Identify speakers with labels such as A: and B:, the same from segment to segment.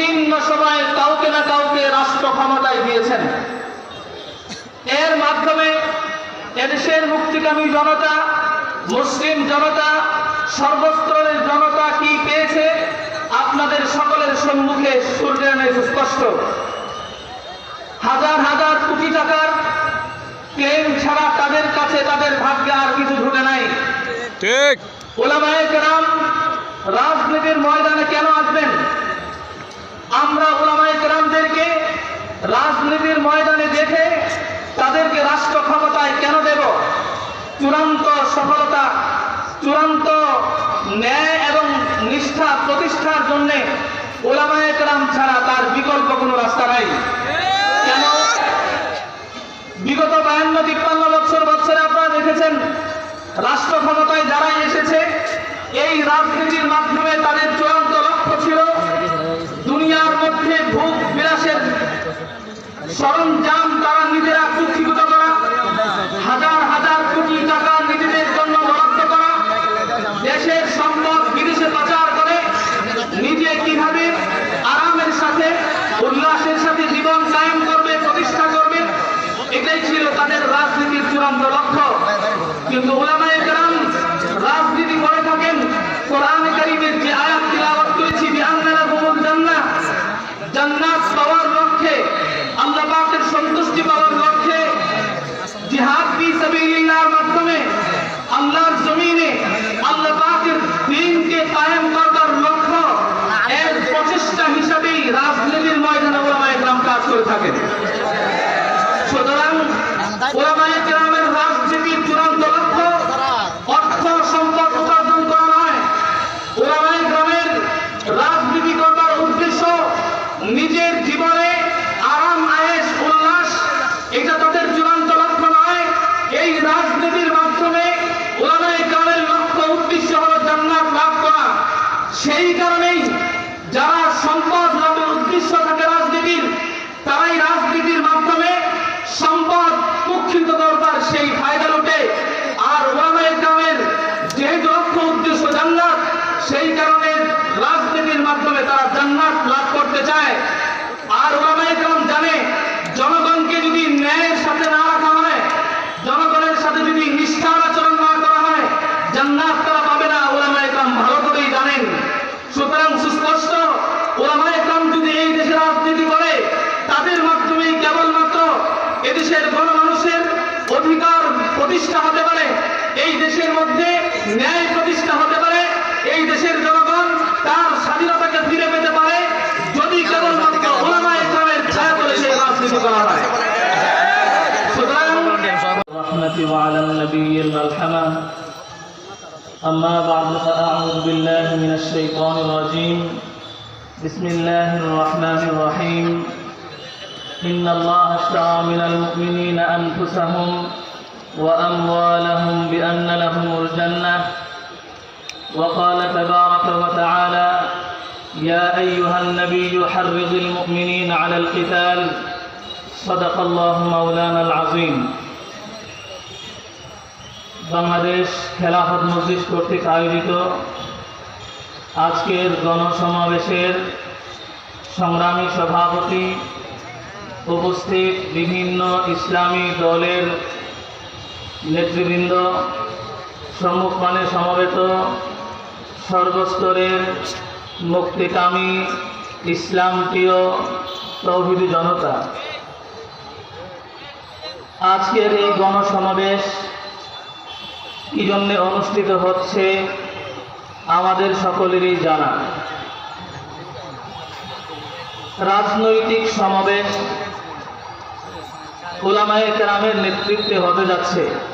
A: বিভিন্ন সময়ে কাউকে না কাউকে রাষ্ট্র ক্ষমতায় দিয়েছেন। এর মাধ্যমে এদেশের মুক্তিকামী জনতা মুসলিম জনতা সর্বস্তরের জনতা কি পেয়েছে? আপনাদের সকলের সম্মুখে সূর্যানে সুস্পষ্ট হাজার হাজার কোটি টাকার ক্লেম ছাড়া তাদের কাছে তাদের ভাগ্যে আর কিছু ঢুকে নাই।
B: ঠিক।
A: ওলামায়ে কেরাম রাজনীতির ময়দানে কেন আসবেন? আমরা ওলামায় গ্রামদেরকে রাজনীতির ময়দানে দেখে তাদেরকে রাষ্ট্র ক্ষমতায় কেন দেব? চূড়ান্ত সফলতা, চূড়ান্ত ন্যায় এবং নিষ্ঠা প্রতিষ্ঠার জন্যে ওলামায় গ্রাম ছাড়া তার বিকল্প কোনো রাস্তা নাই। সরঞ্জাম তারা নিজেরা কুক্ষিগত জান্নাত পাওয়ার লক্ষ্যে, আল্লাহ পাকের সন্তুষ্টি পাওয়ার লক্ষ্যে জিহাদ ফি সাবিলিল্লাহর মাধ্যমে আল্লাহর জমিনে আল্লাহ পাকের দ্বীনকে কায়েম করবার লক্ষ্য এর প্রচেষ্টা হিসাবেই রাজনীতির ময়দানে ওলামায়ে কেরাম কাজ করে থাকেন। সুতরাং ওলামায়ে রাজনীতির চূড়ান্ত লক্ষ্য অর্থ সম্পদ উপার্জন করা নয় ওলামায়ে কেরামের রাজনীতি করবার উদ্দেশ্য নিজের জীবনে আরাম আয়েশ উল্লাস এটা তাদের চূড়ান্ত লক্ষ্য নয় এই রাজনীতির মাধ্যমে ওলামায়ে কেরামের লক্ষ্য উদ্দেশ্য হলো জান্নাত লাভ করা সেই কারণেই যারা সম্পদ লাভের উদ্দেশ্য থাকে রাজনীতির তারাই রাজনীতির মাধ্যমে সম্পদ কুক্ষিত করবার সেই ফায়দা লুটে আর ওলামায়ে কামের যেহেতু লক্ষ্য উদ্দেশ্য জান্নাত সেই কারণে রাজনীতির মাধ্যমে তারা জান্নাত লাভ করতে চায় আর ওলামায়ে কাম জানে জনগণকে যদি ন্যায়ের সাথে না রাখা হয় জনগণের সাথে যদি নিষ্ঠার আচরণ না করা হয় জান্নাত তারা পাবে না ওলামায়ে কাম ভালো করেই জানেন সুতরাং সুস্পষ্ট ওলামায়ে কাম যদি এই দেশে রাজনীতি করে তাদের মাধ্যমেই কেবলমাত্র এদেশের গণমানুষের অধিকার প্রতিষ্ঠা হতে পারে এই দেশের মধ্যে ন্যায় প্রতিষ্ঠা হতে পারে এই দেশের জনগণ তার স্বাধীনতাকে ফিরে পেতে পারে যদি কেবলমাত্র ওলামায়ে কামের ছায়া করে সেই রাজনীতি করা হয় সুতরাং
C: الرحمة وعلى النبي الملحمة أما بعد فأعوذ بالله من الشيطان الرجيم بسم الله الرحمن الرحيم إن الله اشترى من المؤمنين أنفسهم وأموالهم بأن لهم الجنة وقال تبارك وتعالى يا أيها النبي حرض المؤمنين على القتال صدق الله مولانا العظيم বাংলাদেশ খেলাফত মসজিদ কর্তৃক আয়োজিত আজকের গণসমাবেশের সংগ্রামী সভাপতি উপস্থিত বিভিন্ন ইসলামী দলের নেতৃবৃন্দ সম্মুখপানে সমবেত, সর্বস্তরের মুক্তিকামী ইসলাম প্রিয় তৌহিদি জনতা, আজকের এই গণসমাবেশ কি জন্যে অনুষ্ঠিত হচ্ছে আমাদের সকলেরই জানা। রাজনৈতিক সমাবেশ ওলামায়ে কেরামের নেতৃত্বে হতে যাচ্ছে।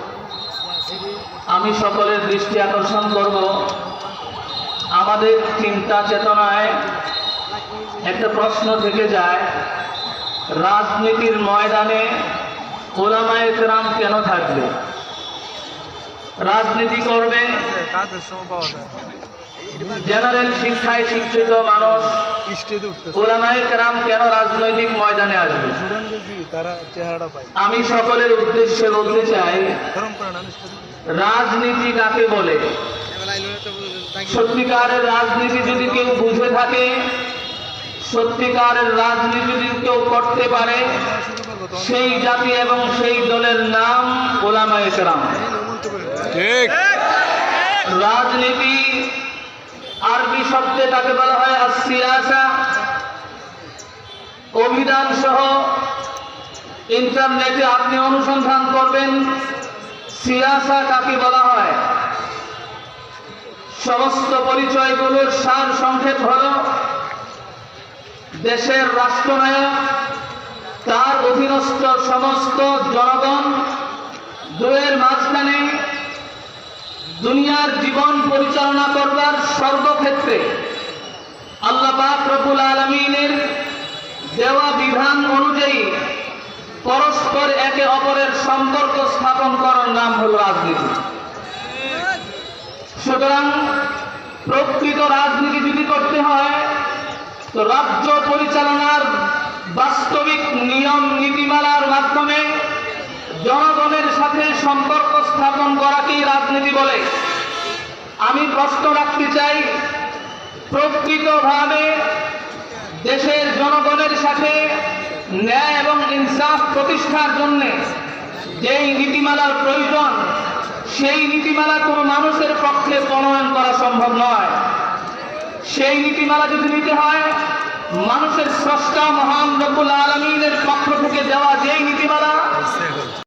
C: আমি সকলের দৃষ্টি আকর্ষণ করব। আমাদের চিন্তা চেতনায় একটা প্রশ্ন থেকে যায় রাজনীতির ময়দানে ওলামায়ে কেরাম কেন থাকবে? রাজনীতি করবে? জেনারেল শিক্ষায় শিক্ষিত মানুষ ওলামায়ে কেরাম কেন রাজনৈতিক ময়দানে আসবে? আমি সকলের উদ্দেশ্যে বলতে চাই রাজনীতি কাকে বলে? সত্যিকারের রাজনীতি যদি কেউ বুঝে থাকে
A: সত্যিকারের রাজনীতি যদি কেউ করতে পারে সেই জাতি এবং সেই দলের নাম ওলামায়ে কেরাম রাজনীতি আরবি শব্দে তাকে বলা হয় সিয়াসা অভিধান সহ ইন্টারনেটে আপনি অনুসন্ধান করবেন সিয়াসা কাকে বলা হয়? সমস্ত পরিচয়গুলোর সার সংক্ষেপ হল, দেশের রাষ্ট্রনায়ক, তার অধীনস্থ সমস্ত জনগণ, দুয়ের মাঝখানে দুনিয়ার জীবন পরিচালনা করবার সর্বক্ষেত্রে আল্লাহ পাক রব্বুল আলমিনের দেওয়া বিধান অনুযায়ী পরস্পর একে অপরের সম্পর্ক স্থাপন করার নাম হল রাজনীতি। সুতরাং প্রকৃত রাজনীতি যদি করতে হয়, তো রাজ্য পরিচালনার বাস্তবিক নিয়ম নীতিমালার মাধ্যমে জনগণের সাথে সম্পর্ক স্থাপন করাকেই রাজনীতি বলে। আমি প্রশ্ন রাখতে চাই, প্রকৃতভাবে দেশের জনগণের সাথে ন্যায় এবং ইনসাফ প্রতিষ্ঠার জন্য যেই নীতিমালার প্রয়োজন, সেই নীতিমালা কোনো মানুষের পক্ষে প্রণয়ন করা সম্ভব নয়। সেই নীতিমালা যদি নিতে হয়, মানুষের স্রষ্টা মহান রকুল আলমিনের পক্ষ থেকে দেওয়া যেই নীতিমালা